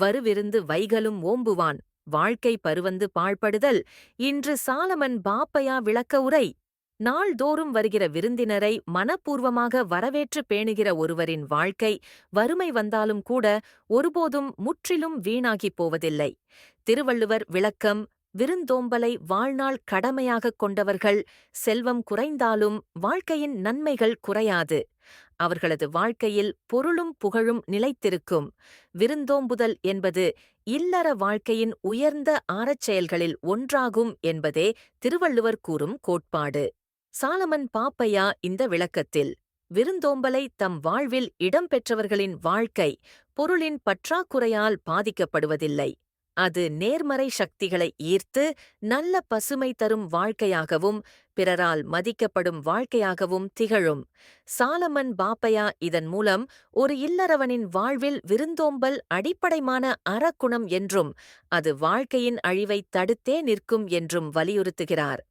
வருவிருந்து வைகலும் ஓம்புவான். வாழ்க்கை பருவந்து பாழ்படுதல். இன்று சாலமன் பாப்பையா விளக்க உரை. நாள்தோறும் வருகிற விருந்தினரை மனப்பூர்வமாக வரவேற்று பேணுகிற ஒருவரின் வாழ்க்கை. வறுமை வந்தாலும் கூட ஒருபோதும் முற்றிலும் வீணாகிப் போவதில்லை. திருவள்ளுவர் விளக்கம் விருந்தோம்பலை வாழ்நாள் கடமையாகக் கொண்டவர்கள். செல்வம் குறைந்தாலும் வாழ்க்கையின் நன்மைகள் குறையாது. அவர்களது வாழ்க்கையில் பொருளும் புகழும் நிலைத்திருக்கும். விருந்தோம்புதல் என்பது இல்லற வாழ்க்கையின் உயர்ந்த ஆறச் செயல்களில் ஒன்றாகும் என்பதே திருவள்ளுவர் கூறும் கோட்பாடு. சாலமன் பாப்பையா இந்த விளக்கத்தில் விருந்தோம்பலை தம் வாழ்வில் இடம்பெற்றவர்களின் வாழ்க்கை பொருளின் பற்றாக்குறையால் பாதிக்கப்படுவதில்லை. அது நேர்மறை சக்திகளை ஈர்த்து நல்ல பசுமை தரும் வாழ்க்கையாகவும் பிறரால் மதிக்கப்படும் வாழ்க்கையாகவும் திகழும். சாலமன் பாப்பையா இதன் மூலம் ஒரு இல்லறவனின் வாழ்வில் விருந்தோம்பல் அடிப்படைமான அறக்குணம் என்றும் அது வாழ்க்கையின் அழிவைத் தடுத்தே நிற்கும் என்றும் வலியுறுத்துகிறார்.